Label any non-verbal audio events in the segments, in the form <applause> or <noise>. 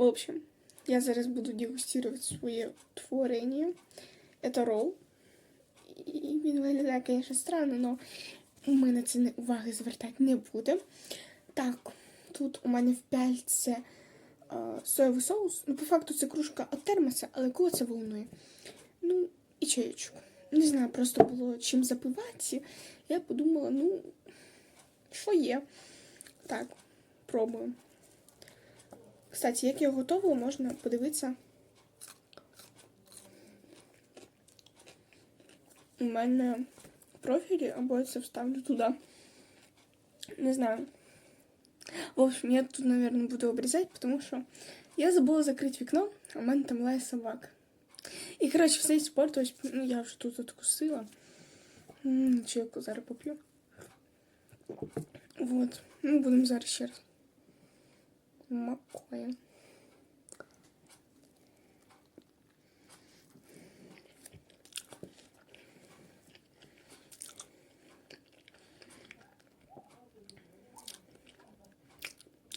В общем, я зараз буду дегустировать своє творення. Это ролл. І він виглядає, звісно, странно, але ми на це уваги звертати не будемо. Так, тут у мене в пяльце е, соєвий соус. Ну, по факту це кружка від термоса, але кого це волнує? Ну, і чаєчку. Не знаю, просто було чим запивати. Я подумала, ну, що є. Так, пробуємо. Кстати, як я його готувала, можна подивитися. У мене в профілі, або я це вставлю туди. Не знаю. В общем, я тут, наверное, буду обрезать, потому что я забыла закрыть вікно, а у мене там лає собака. І, коротше, все испортилось. Ну, я вже тут откусила. Чайку зараз поп'ю. Вот. Ну, будемо зараз ще раз. Макоє.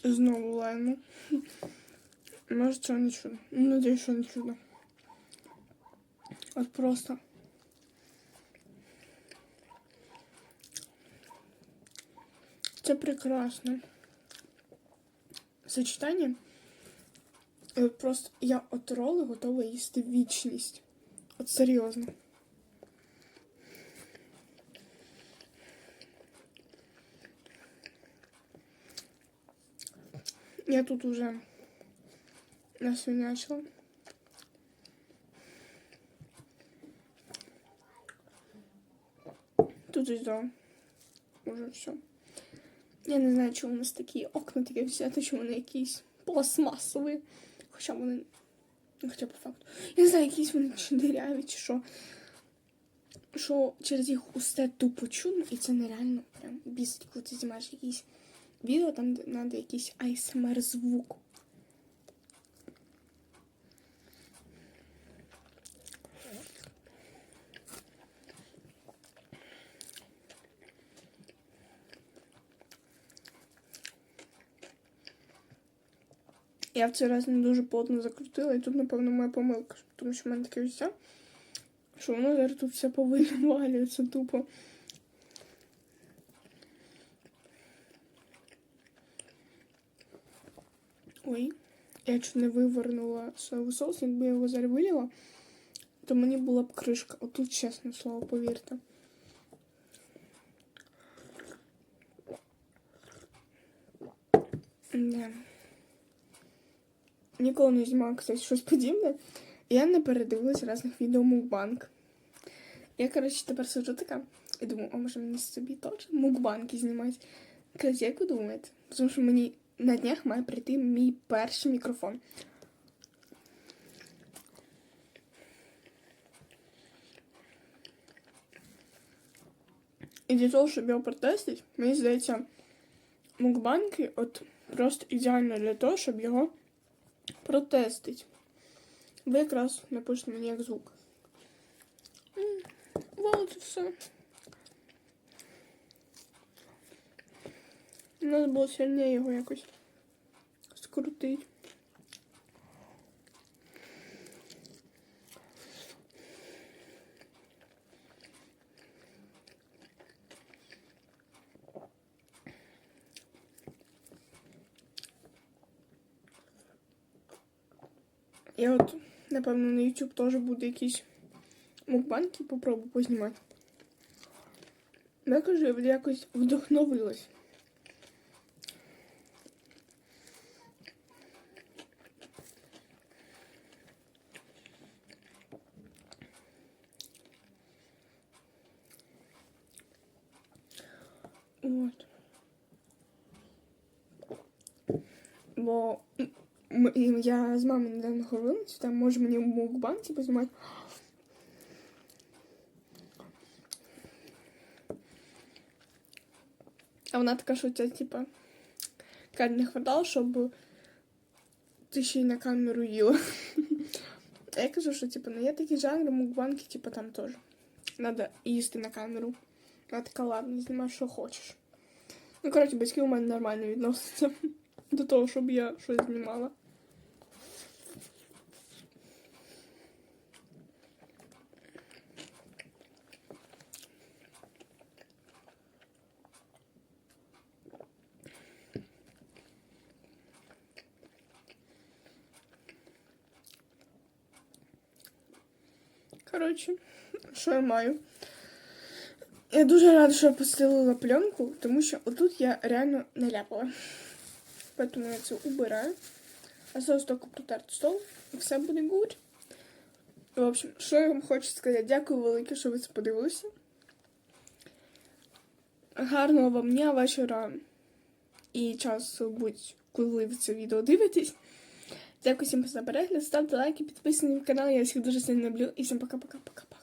Знову лайну. Може, це не чудо. Ну, надіюсь, що не чудо. От просто. Це прекрасно. Сочетання. Е, Просто я от роли готова їсти вічність. От серйозно. Я тут уже насвинячила. Тут ось да. Уже все. Я не знаю, чому у нас такі окна таке взяти, що вони якісь пластмасові. Хоча вони. ну, Хоча по факту. Я не знаю, якісь вони чи диряві, чи що. Що через їх усте тупо чудно, і це нереально прям бісить, коли ти знімаєш якісь відео, там де треба якийсь ASMR звук. Я в цей раз не дуже плотно закрутила, і тут, напевно, моя помилка, тому що в мене таке все, що воно зараз тут все повивалюється <laughs> тупо. Ой, я чуть не вивернула соєвий соус, якби я його зараз вилила, то мені була б кришка. Отут, чесне слово, повірте. Да. Ніколи не знімала, кстати, щось подібне. Я не передивилась різних відео мукбанк. Я, коротше, тепер сиджу така і думаю, а може мені собі теж мукбанки знімати. Кстати, як ви думаєте? Тому що мені на днях має прийти мій перший мікрофон. І для того, щоб його протестити, мені здається, мукбанки от просто ідеально для того, щоб його протестить. Ви якраз напишете мені як звук. І все. Надо було сильніше його якось скрутити. Я от, напевно, на YouTube теж буде якісь мукбанки, попробую познімати. Я кажу, я якось вдохновилась. От. Бо я з мамою недавно говорила, що там може мені мукбан типу, знімати. А вона така, що це, типа, каже, не хватало, щоб ти ще й на камеру їла. А я кажу, що типу, ну є такі жанри, мукбанки, типу, там теж. Надо їсти на камеру. Вона така, ладно, знімай, що хочеш. Ну, коротше, батьки у мене нормально відносяться <laughs> до того, щоб я щось знімала. Коротше, що я маю? Я дуже рада, що я постелила пленку, тому що отут я реально не ляпала. Поэтому я це убираю. Осталось тільки протерти стол, і все буде good. В общем, що я вам хочу сказати? Дякую велике, що ви це подивилися. Гарного вам дня, вечора і часу, будь коли ви це відео дивитесь. Дякую всім за перегляд, ставте лайки, підписуйтесь на канал, я всіх дуже сильно люблю. І всім пока-пока-пока.